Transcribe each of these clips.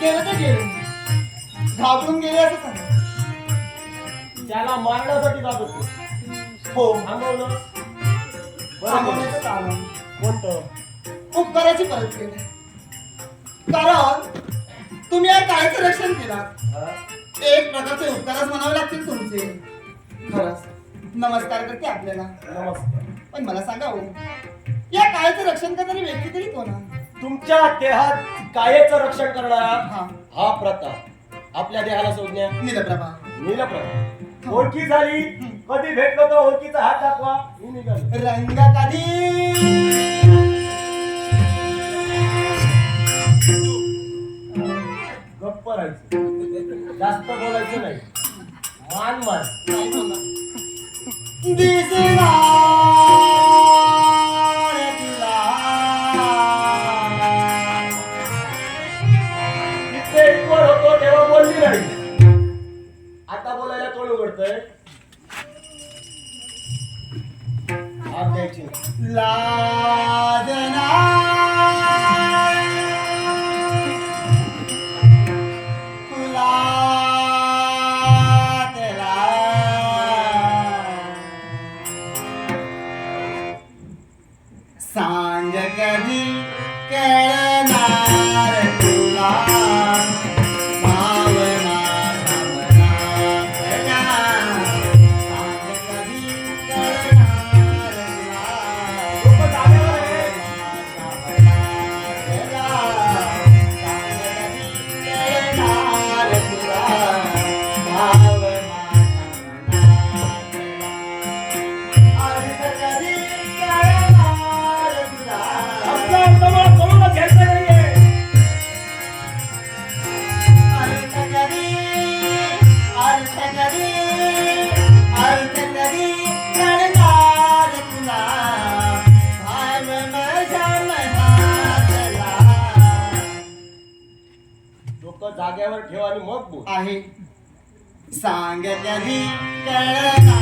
गेलं तर गेलं घाबरून गेले असं सांगा. त्याला मारण्यासाठी जात होते. हो. थांबवलं. थांबवण्याचं कारण कोणतं उपकाराची परतफेड कारण तुम्ही या काळाचं रक्षण केलं हा? एक प्रकारचे उपकारच म्हणावे लागतील तुमचे. खरंच. नमस्कार करते आपल्याला. नमस्कार. पण मला सांगा हो. या काळाचं रक्षण करणारी व्यक्ती तरी कोण? तुमच्या देहात कायेचं रक्षण करणारा हा. हा प्रताप आपल्या देहाला संज्ञा नीलप्रभा. नीलप्रताप ओळखी झाली. कधी भेटलो तर ओळखीचा हात दाखवा. मी निघालो. रंग कधी गप्प राहायचं. जास्त बोलायचं नाही. मान मान नाही सांग कधी कळणार जाग्यावर ठेवा आणि मग बोल. आहे. सांगत्यानी कळला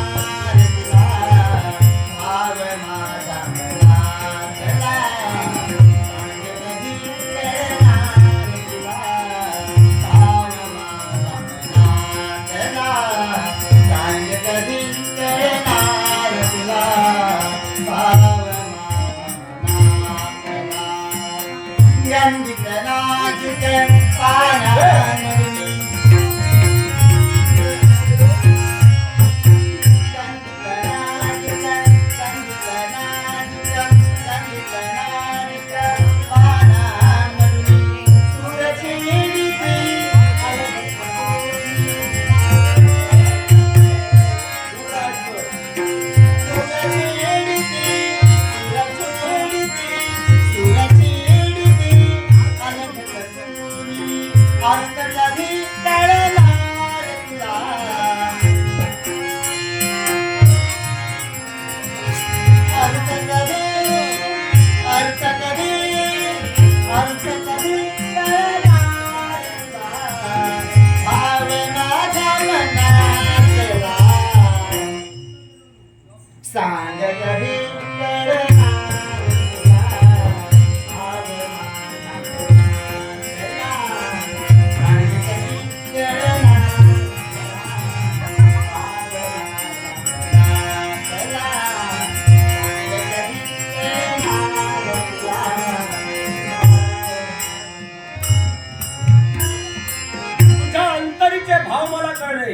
Hallelujah.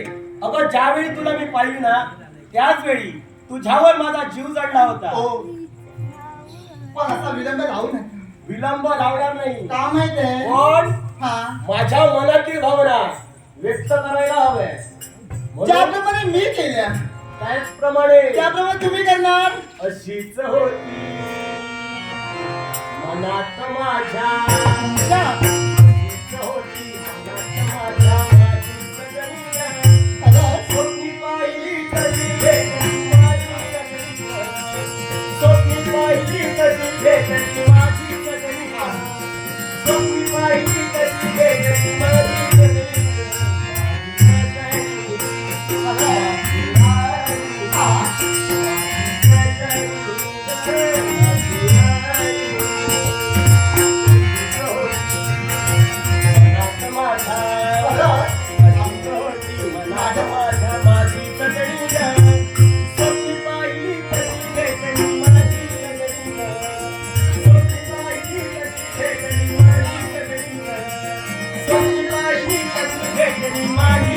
कळले अगं ज्यावेळी तुला मी पाहिली ना त्याच वेळी तुझ्यावर माझा जीव जडला होता. हो. पण असा विलंब लावू नका विलंब लावणार नाही. का माहितीये पण हा. माझ्या मनातील भावना व्यक्त करायला हव्या म्हणून ज्याप्रमाणे मी केल्या त्याचप्रमाणे त्याप्रमाणे तुम्ही करणार. अशीच होती. मनात माझ्या? भेटली